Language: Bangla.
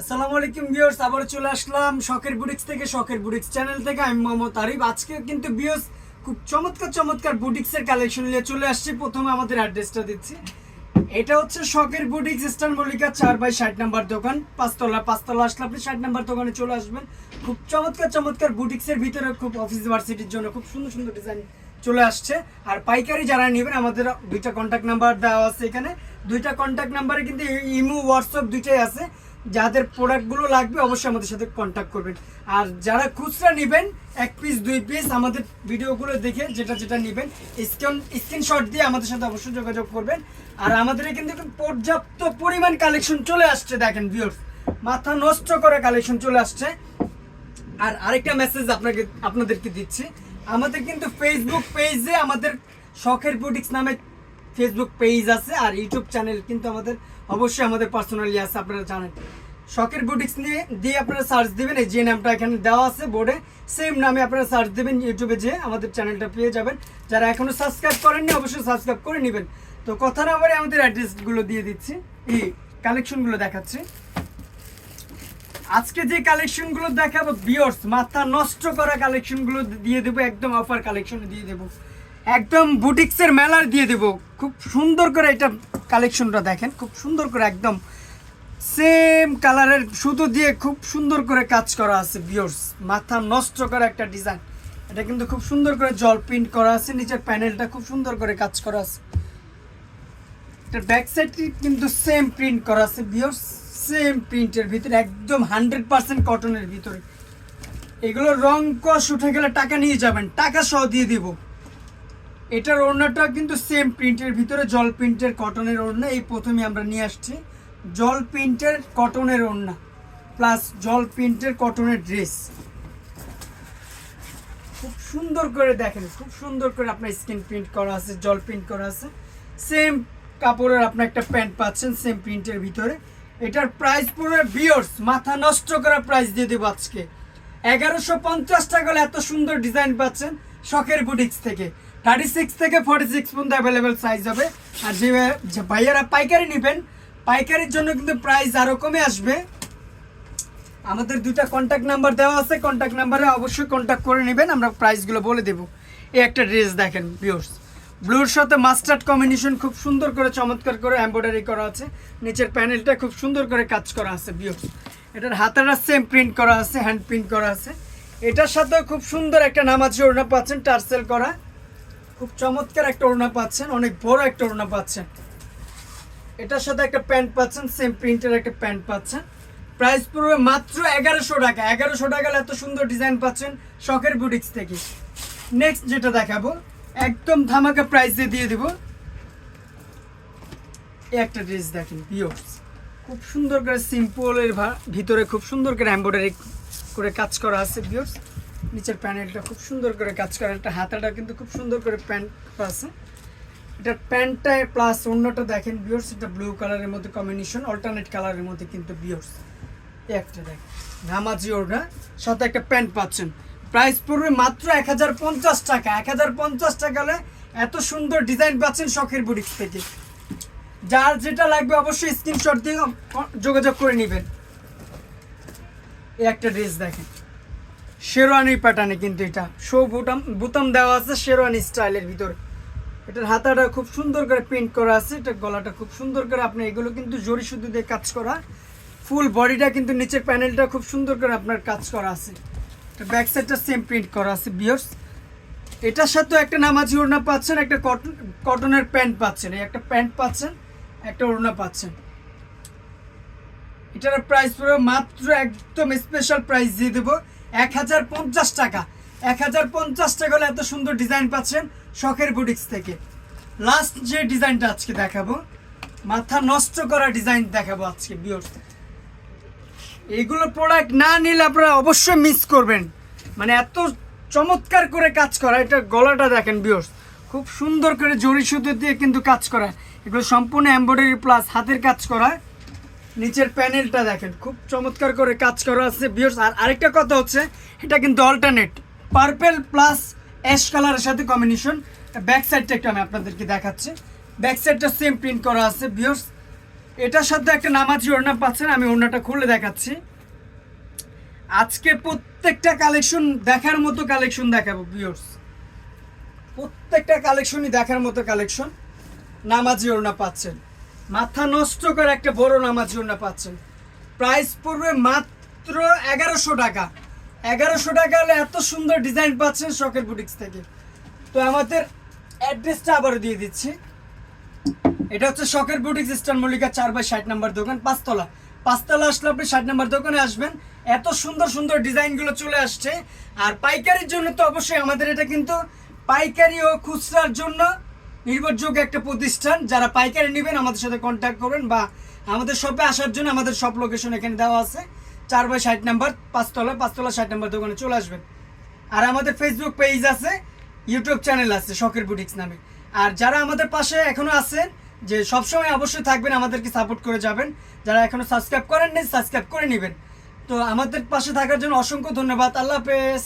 আসসালামু আলাইকুম ভিউয়ার্স, আবার চলে আসলাম শখের বুটিক্স থেকে, শখের বুটিক্স চ্যানেল থেকে। আমি মোহাম্মদ আরিফ। আজকে কিন্তু ভিউয়ার্স, খুব চমৎকার চমৎকার বুটিক্সের কালেকশন নিয়ে চলে আসছি। প্রথমে আমাদের অ্যাড্রেসটা দিচ্ছি। এটা হচ্ছে শখের বুটিক্স ইস্টার্ন মল্লিকা চার বাই ষাট নাম্বার দোকান। পাঁচতলা পাঁচতলা আসলে আপনি ষাট নাম্বার দোকানে চলে আসবেন। খুব চমৎকার চমৎকার বুটিক্সের ভিতরে খুব অফিস ভার্সিটির জন্য খুব সুন্দর সুন্দর ডিজাইন চলে আসছে। আর পাইকারি যারা নেবেন, আমাদের দুইটা কন্ট্যাক্ট নাম্বার দেওয়া আছে এখানে। দুইটা কন্ট্যাক্ট নাম্বারে কিন্তু ইমো হোয়াটসঅ্যাপ দুইটাই আছে। যাদের প্রোডাক্টগুলো লাগবে অবশ্যই আমাদের সাথে কন্ট্যাক্ট করবেন। আর যারা খুচরা নেবেন, এক পিস দুই পিস আমাদের ভিডিওগুলো দেখে যেটা যেটা নেবেন স্ক্রিন স্ক্রিনশট দিয়ে আমাদের সাথে অবশ্যই যোগাযোগ করবেন। আর আমাদের কিন্তু পর্যাপ্ত পরিমাণ কালেকশন চলে আসছে, দেখেন ভিউর্স মাথা নষ্ট করে কালেকশন চলে আসছে। আর আরেকটা মেসেজ আপনাকে, আপনাদেরকে দিচ্ছি। আমাদের কিন্তু ফেসবুক পেজে আমাদের শখের বুটিক্স নামে ফেসবুক পেজ আছে আর ইউটিউব চ্যানেল কিন্তু আমাদের অবশ্যই আমাদের পার্সোনালি আছে, আপনারা জানেন। শখের বুটিক্স নিয়ে, দিয়ে আপনারা সার্চ দিবেন, এই যে নামটা এখানে দেওয়া আছে বোর্ডে সেম নামে আপনারা সার্চ দিবেন ইউটিউবে যে আমাদের চ্যানেলটা পেয়ে যাবেন। যারা এখনও সাবস্ক্রাইব করেননি, অবশ্যই সাবস্ক্রাইব করে নেবেন। তো কথা না বলে আমাদের অ্যাড্রেসগুলো দিয়ে দিচ্ছি। এই কালেকশনগুলো দেখাচ্ছি। আজকে যে কালেকশনগুলো দেখাবো বিয়র্স মাথা নষ্ট করা কালেকশনগুলো দিয়ে দেবো, একদম অফার কালেকশন দিয়ে দেবো। একদম বুটিক্সের মেলার দিয়ে দেবো। খুব সুন্দর করে এটা কালেকশনটা দেখেন, খুব সুন্দর করে একদম সেম কালারের সুতো দিয়ে খুব সুন্দর করে কাজ করা আছে বিয়র্স মাথা নষ্ট করা একটা ডিজাইন এটা কিন্তু খুব সুন্দর করে জল প্রিন্ট করা আছে, নিচের প্যানেলটা খুব সুন্দর করে কাজ করা আছে। এটার ব্যাক সাইডটি কিন্তু সেম প্রিন্ট করা আছে বিয়র সেম প্রিন্টের ভিতরে, একদম হান্ড্রেড পার্সেন্ট কটনের ভিতরে। এগুলো রং কষ উঠে গেলে টাকা নিয়ে যাবেন, টাকা সহ দিয়ে দিব। এটার ওড়নাটা কিন্তু সেম প্রিন্টের ভিতরে, জল প্রিন্টের কটনের ওড়না, এই প্রথমে আমরা নিয়ে আসছি। জল প্রিন্টের কটনের ওড়না প্লাস জল প্রিন্টের কটনের ড্রেস খুব সুন্দর করে দেখেন, খুব সুন্দর করে আপনার স্কিন প্রিন্ট করা আছে, জল প্রিন্ট করা আছে। সেম কাপড়ের আপনার একটা প্যান্ট পাচ্ছেন সেম প্রিন্টের ভিতরে। এটার প্রাইস পড়বে বিয়র্স মাথা নষ্ট করা প্রাইস দিয়ে দেবো আজকে। এগারোশো পঞ্চাশ টাকা এত সুন্দর ডিজাইন পাচ্ছেন শখের বুটিক্স থেকে। থার্টি সিক্স থেকে ফর্টি সিক্স পর্যন্ত অ্যাভেলেবেল সাইজ হবে। আর যে ভাইয়ারা পাইকারি নেবেন, পাইকারির জন্য কিন্তু প্রাইস আরও কমে আসবে। আমাদের দুইটা কন্ট্যাক্ট নাম্বার দেওয়া আছে। কন্ট্যাক্ট নাম্বারে অবশ্যই কন্ট্যাক্ট করে নেবেন, আমরা প্রাইসগুলো বলে দেবো। এই একটা ড্রেস দেখেন বিয়র্স ব্লুর সাথে মাস্টার্ড কম্বিনেশন খুব সুন্দর করে চমৎকার করে এমব্রয়ডারি করা আছে। নিচের প্যানেলটা খুব সুন্দর করে কাজ করা আছে বিয়র্স এটার হাতাটা সেম প্রিন্ট করা আছে হ্যান্ড প্রিন্ট করা আছে। এটার সাথে খুব সুন্দর একটা নামাজ ওড়না পাচ্ছেন, টার্সেল করা। খুব চমৎকার একটা ওড়না পাচ্ছেন, অনেক বড় একটা ওড়না পাচ্ছেন। এটার সাথে একটা প্যান্ট পাচ্ছেন সেম প্রিন্টের একটা প্যান্ট পাচ্ছেন। প্রাইস পড়বে মাত্র এগারোশো টাকা। এগারোশো টাকা এত সুন্দর ডিজাইন পাচ্ছেন শখের বুটিক্স থেকে। নেক্সট যেটা দেখাবো, একদম ধামাকা প্রাইসে দিয়ে দিব। এই একটা ড্রেস দেখেন পিওর্স খুব সুন্দর করে সিম্পলের ভিতরে খুব সুন্দর করে এমব্রয়ডারি করে কাজ করা আছে পিওর্স নিচের প্যানেলটা খুব সুন্দর করে কাজ করা, একটা হাতাটা কিন্তু খুব সুন্দর করে প্যান্ট আছে। এটা প্যান্টটা প্লাস অন্যটা দেখেন বিয়র্স এটা ব্লু কালারের মধ্যে কম্বিনেশন অল্টারনেট কালারের মধ্যে কিন্তু বিয়র্স একটা দেখ নামাজি ওটা সাথে একটা প্যান্ট পাচ্ছেন। প্রাইস পড়বে মাত্র এক হাজার পঞ্চাশ টাকা। এক হাজার পঞ্চাশ টাকা হলে এত সুন্দর ডিজাইন পাচ্ছেন শখের বুটিক্স থেকে। যার যেটা লাগবে অবশ্যই স্ক্রিনশট দিয়ে যোগাযোগ করে নেবেন। একটা ড্রেস দেখেন। শেরওয়ানি প্যাটার্নে কিন্তু এটা। শো বুটাম বুতাম দেওয়া আছে শেরওয়ানি স্টাইলের ভিতর। এটার হাতাটা খুব সুন্দর করে প্রিন্ট করা আছে, এটা গলাটা খুব সুন্দর করে আপনি এগুলো কিন্তু জরি শুধু দিয়ে কাজ করা। ফুল বডিটা কিন্তু নিচের প্যানেলটা খুব সুন্দর করে আপনার কাজ করা আছে। ব্যাক সাইডটা সেম প্রিন্ট করা আছে বিয়র্স এটার সাথেও একটা নামাজি ওড়না পাচ্ছেন, একটা কটন কটনের প্যান্ট পাচ্ছেন। এই একটা প্যান্ট পাচ্ছেন, একটা ওড়না পাচ্ছেন। এটার প্রাইস পড়বে মাত্র একদম স্পেশাল প্রাইস দিয়ে দেবো। এক হাজার পঞ্চাশ টাকা। এক হাজার পঞ্চাশ টাকা হলে এত সুন্দর ডিজাইন পাচ্ছেন শখের বুটিক্স থেকে। লাস্ট যে ডিজাইনটা আজকে দেখাবো, মাথা নষ্ট করা ডিজাইন দেখাবো আজকে বিয়র্স এগুলো প্রোডাক্ট না নিলে আপনারা অবশ্যই মিস করবেন। মানে এত চমৎকার করে কাজ করা, এটা গলাটা দেখেন বিয়র্স খুব সুন্দর করে জরি সুতো দিয়ে কিন্তু কাজ করা। এগুলো সম্পূর্ণ এমব্রয়ডারি প্লাস হাতের কাজ করা। নিচের প্যানেলটা দেখেন, খুব চমৎকার করে কাজ করা আছে বিয়র্স আর আরেকটা কথা হচ্ছে, এটা কিন্তু অল্টারনেট পার্পেল প্লাস অ্যাশ কালারের সাথে কম্বিনেশন ব্যাক সাইডটা একটু আমি আপনাদেরকে দেখাচ্ছি। ব্যাক সাইডটা সেম প্রিন্ট করা আছে বিয়র্স এটার সাথে একটা নামাজি ওড়না পাচ্ছেন, আমি ওড়নাটা খুলে দেখাচ্ছি। আজকে প্রত্যেকটা কালেকশন দেখার মতো কালেকশন দেখাবো ভিউয়ার্স প্রত্যেকটা কালেকশনই দেখার মতো কালেকশন নামাজি ওড়না পাচ্ছেন। মাথা নষ্ট করে একটা বড় নামাজি জন্য পাচ্ছেন। প্রাইস পড়বে মাত্র এগারোশো টাকা। এগারোশো টাকা হলে এত সুন্দর ডিজাইন পাচ্ছেন শখের বুটিক্স থেকে। তো আমাদের অ্যাড্রেসটা আবারও দিয়ে দিচ্ছি। এটা হচ্ছে শখের বুটিক্স স্টার মল্লিকা চার বাই ষাট নাম্বার দোকান, পাঁচতলা। পাঁচতলা আসলে আপনি ষাট নাম্বার দোকানে আসবেন। এত সুন্দর সুন্দর ডিজাইনগুলো চলে আসছে। আর পাইকারির জন্য তো অবশ্যই আমাদের এটা কিন্তু পাইকারি ও খুচরার জন্য নির্ভরযোগ্য একটা প্রতিষ্ঠান, যারা পাইকারি নেবেন আমাদের সাথে কন্ট্যাক্ট করবেন বা আমাদের শপে আসার জন্য আমাদের সব লোকেশন এখানে দেওয়া আছে। চার বাই ষাট নাম্বার, পাঁচতলা পাঁচতলা ষাট নাম্বার দোকানে চলে আসবেন। আর আমাদের ফেসবুক পেজ আছে ইউটিউব চ্যানেল আছে, শখের বুটিক্স নামে। আর যারা আমাদের পাশে এখনও আছেন, যে সবসময় অবশ্যই থাকবেন, আমাদেরকে সাপোর্ট করে যাবেন। যারা এখনও সাবস্ক্রাইব করেননি সাবস্ক্রাইব করে নেবেন। তো আমাদের পাশে থাকার জন্য অসংখ্য ধন্যবাদ। আল্লাহ হাফেজ।